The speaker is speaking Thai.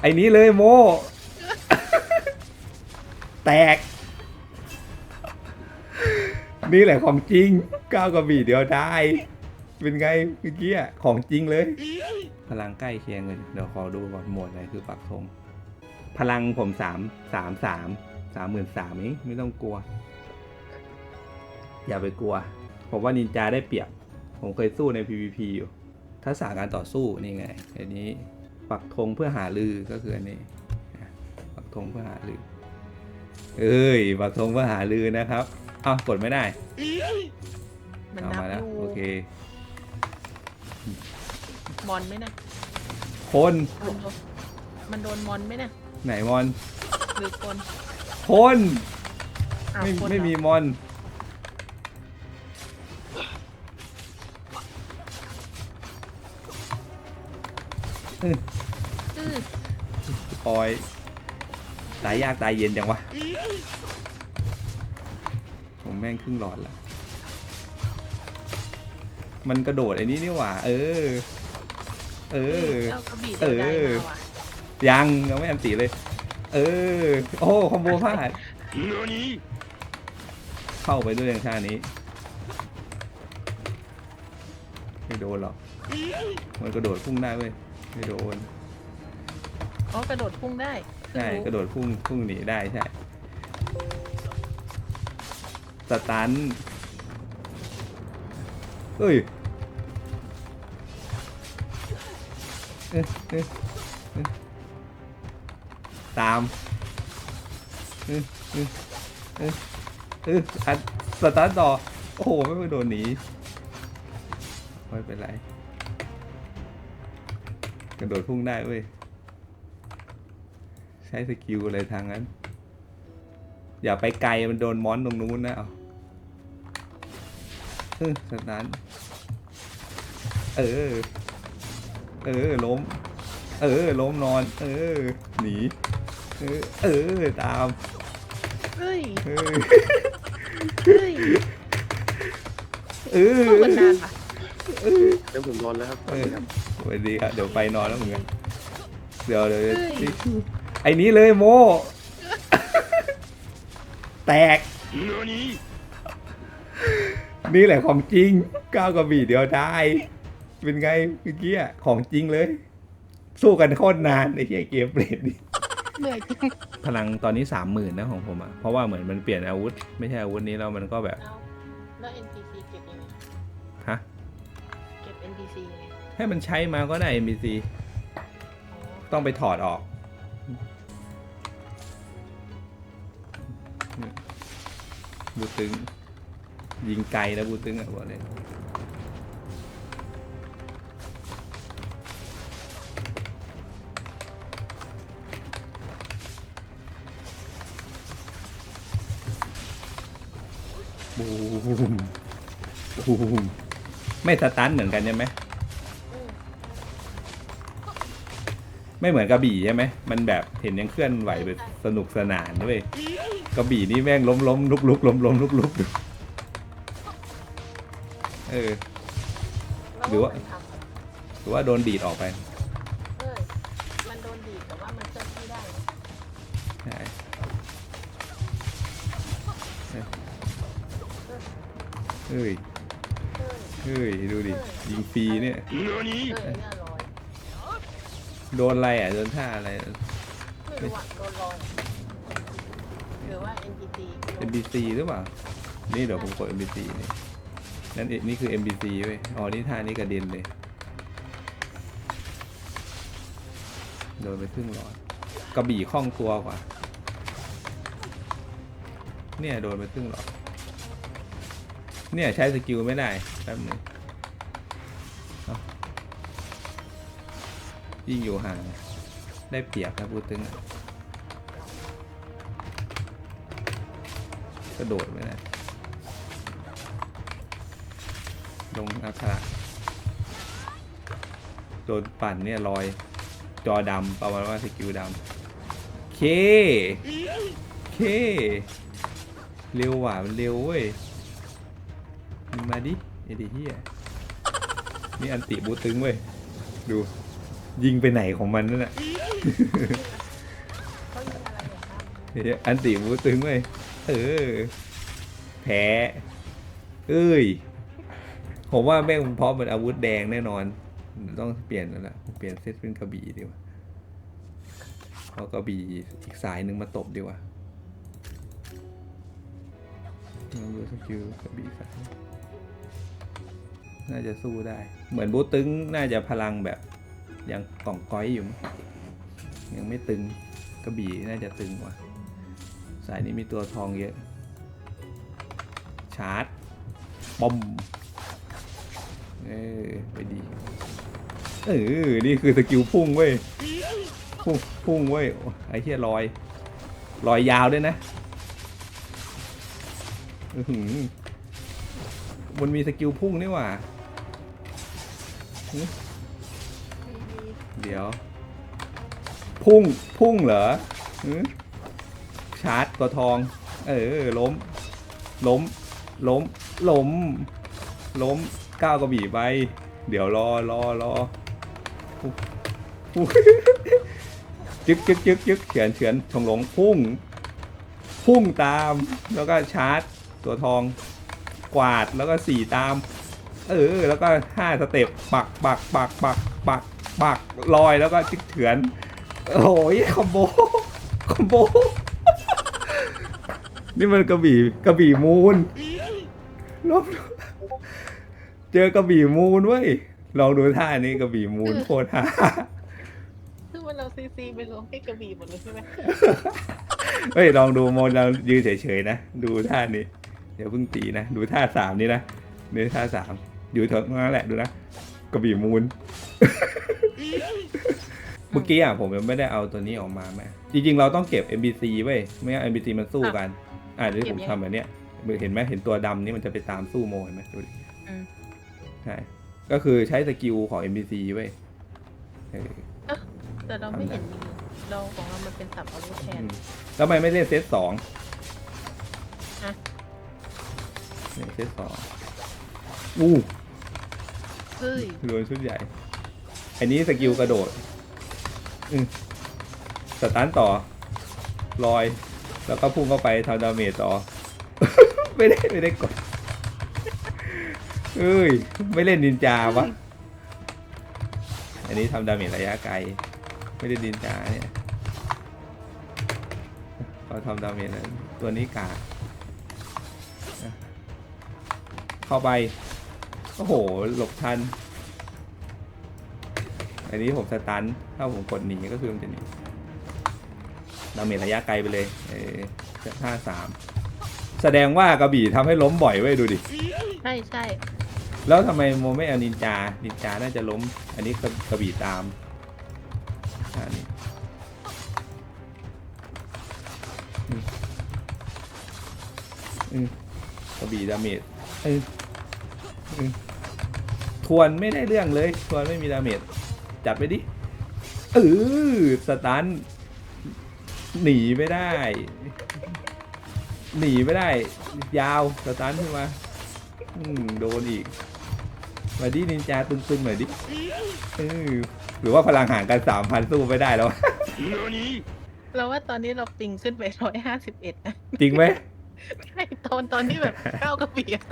ไอ้นี้เลยโม แตก นี่แหละของจริงก้าวกระบี่เดียวได้ เป็นไงเมื่อกี้อะของจริงเลย พลังใกล้เคียงกันเดี๋ยวขอดูก่อนหมวดอะไรคือปักธงพลังผมสามสามสามสามหมื่นสามเองไม่ต้องกลัว อย่าไปกลัว ผมว่านินจาได้เปรียบ ผมเคยสู้ใน PVP อยู่ทักษะการต่อสู้นี่ไงอันนี้ ปักธงเพื่อหาลือก็คืออันนี้อะปักธงเพื่อหาลือ เอ้ยปักธงเพื่อหาลือนะครับอ้าวกดไม่ได้มันเอานับมาอแล้วยู่โอเค มอนไหมนะคนมันโดนมันโดนมอนไหมนะไหนมอน หรือคนคนอ้าวไม่คนไม่เหรอมีมอนอื้อ ออย ตายยากตายเย็นจังวะ ผมแม่งครึ่งหลอดละ มันกระโดดไอ้นี้นี่หว่า เออ เออ เจ้ากระบี่เอเดียวได้อมาว่ะยังยังไม่อันตีเลย เออ โอ้คอมโบพลาดเข้าไปด้วยอย่างชาตินี้ไม่โดนหรอก มันกระโดดพุ่งได้เว้ยไม่โดน อ๋อกระโดดพุ่งได้ใช่เพิ่งกระโดดพุ่งพุ่งหนีได้ใช่สตันเอ้ยเอ๊ะเอ๊ะเอ๊ะตามเอ๊ะเอ๊ะเอ๊ะเอ๊ะอัดสตันต่อ โอ้โห ไม่ไปโดนหนี ไม่เป็นไร กระโดดพุ่งได้เว้ยใช้สกิลอะไรทางนั้น อย่าไปไกลมันโดนมอนตรงนู้นนะเอาเออสตาร์ทเออ เออ ล้ม เออ ล้มนอน เออ หนี เออ เออ ตาม เฮ้ยเออเฮ้ยเออสู้กันนานป่ะเออเดี๋ยวผมนอนแล้วครับเออสวัสดีครับ เดี๋ยวไปนอนแล้วเหมือนกัน เดี๋ยวเดี๋ยว ไอ้นี้เลยโม แตก นี่แหละของจริงก้าวกระบี่เดียวได้ เป็นไงเมื่อกี้ของจริงเลย สู้กันโคตรนานไอ้เหี้ยเกมเปลี่ยนดิเหนื่อยพลังตอนนี้สามหมื่นนะของผมอะเพราะว่าเหมือนมันเปลี่ยนอาวุธ ไม่ใช่อาวุธนี้แล้วมันก็แบบ แล้ว NPC เก็บยังไงฮะ เก็บ NPC ยังไงให้มันใช้มาก็ได้ NPC ต้องไปถอดออก บูตึง ยิงไกลแล้วบูตึงอะบอกเลยบูมบูมไม่สตันเหมือนกันใช่ไหมอืมไม่เหมือนกระบี่ใช่ไหม มันแบบเห็นยังเคลื่อนไหวแบบสนุกสนานด้วย กระบี่นี่แม่งล้มล้มลุกลุกล้มล้มลุกลุกอยู่เออแล้วหรือว่ามันทำอะหรือว่าโดนดีดออกไปเออมันโดนดีดแต่ว่ามันเคลื่อนที่ได้นะใช่เฮ้ยเออเฮ้ยดูดิยิงฟรีเนี่ยเออเนี่ยลอยโดนอะไรอะโดนท่าอะไรไม่รู้อะโดนลอยห รือว่า NPC MBC หรือเปล่า นี่เดี๋ยวผมกด MBC นี่นั่นเอนี่คือ MBC เว้ย อ๋อ นี่ท่านี้กระเด็นเลย โดนไปครึ่งหลอด กระบี่คล่องตัวกว่า เนี่ยโดนไปครึ่งหลอด เนี่ยใช้สกิลไม่ได้แป๊บหนึงเอายิ่งอยู่ห่าง ได้เปรียบนะพูดถึงอะ ระโดดไม่ได้ลงอาคาระโดนปั่นเนี่ยลอย จอดำประมาณว่าสกิลดำเค เค เร็วว่ะมันเร็วเว้ยมึงมาดิไอ้ดิเฮียนี่อันติบูตึงเว้ย ดู ยิงไปไหนของมันนั่นแหละเขายิงอะไรเหรอครับเดี๋ยอันติมูตึงเว้ย เออ แพ้เอ้ย ผมว่าแม่งพราะมันอาวุธแดงแน่นอน ต้องเปลี่ยนแล้วล่ะเปลี่ยนเซตเป็นกระบี่ดีกว่าเอากระบี่อีกสายหนึ่งมาตบดีกว่าลองดูสกิลกระบี่สายน่าจะสู้ได้ เหมือนบูตึงน่าจะพลังแบบยังกล่องก้อยอยู่ ยังไม่ตึงกระบี่น่าจะตึงกว่า สายนี้มีตัวทองเยอะ ชาร์จบอมเออไปดี เออ นี่คือสกิลพุ่งเว้ย พุ่งพุ่งเว้ยโอ้ไอ้เหี้ยลอย ลอยยาวด้วยนะอื้อหือมันมีสกิลพุ่งนี่หว่าดีเดี๋ยว พุ่ง พุ่งเหรอหือ ชาร์จตัวทอง เออล้ม ล้ม ล้ม ล้ม ล้มก้าวกระบี่ไป เดี๋ยวรอรอรออุ๊ยอุ๊ยจึกจึกจึกจึกเฉือนเฉือนชงหลงพุ่ง พุ่งตาม แล้วก็ชาร์จตัวทอง กวาดแล้วก็สี่ตาม เออ แล้วก็ห้าสเต็ปปักปักปักปักปักปักลอยแล้วก็จึกเฉือนโอ้ยคอมโบคอมโบ นี่มันกระบี่กระบี่มูนลบเจอกระบี่มูนเว้ยลองดูท่านี้กระบี่มูนโคตรฮาคือมันเราซีซีไปลงให้กระบี่หมดเลยใช่ไหมเฮ้ยลองดูโมนเรายืนเฉยๆนะดูท่านี้เดี๋ยวเพิ่งตีนะดูท่าสามนี้นะนี่ท่าสามอยู่แถวนั้นแหละดูนะกระบี่มูนเมื่อกี้อะผมยังไม่ได้เอาตัวนี้ออกมาแม่จริงๆ เราต้องเก็บ MBC ไว้ยไม่งั้น MBC มันสู้กัน อ่าเดี๋ยวผมทำแบบเนี้ยเห็นไหมเห็นตัวดำนี่มันจะไปตามสู้โมเห็นไหมดูดิอืม ใช่ก็คือใช้สกิลของ MBC ไว้ยเออ แต่เราไม่เห็นมีเราของเรามันเป็นสับอาวุธแทน อืมแล้วทำไมไม่เล่นเซตสองอะเล่นเซตสองอู้เฮ้ยโดนชุดใหญ่ อันนี้สกิลกระโดด อืมสตันต่อ ลอย แล้วก็พุ่งเข้าไปทำดาเมจต่อ ไม่ได้ไม่ได้กดเอ้ย ไม่เล่นนินจาวะ อันนี้ทำดาเมจระยะไกล ไม่ได้นินจาเนี่ยเขาทำดาเมจแล้วตัวนี้กากนะเข้าไป โอ้โห หลบทัน อันนี้ผมสตัน ถ้าผมกดหนีก็คือมันจะหนี ดาเมจระยะไกลไปเลยเออห้าสามแสดงว่ากระบี่ทำให้ล้มบ่อยเว้ยดูดิ ใช่ใช่แล้วทำไมโมไม่เอานินจา นินจาน่าจะล้ม อันนี้กระกระบี่ตามอันนี้อืมอืมกระบี่ดาเมจเอออืมทวนไม่ได้เรื่องเลย ทวนไม่มีดาเมจ จัดไปดิเออสตัน หนีไม่ได้ หนีไม่ได้ ยาวสตันขึ้นมาอืมโดนอีก มาดินินจาตึงๆหน่อยดิเออหรือว่าพลังห่างกันสามพันสู้ไม่ได้แล้ว เราว่าตอนนี้เราปิงขึ้นไปร้อยห้าสิบเอ็ดนะจริงไหม ใช่ตอนตอนที่แบบก้าวกระบี่อะ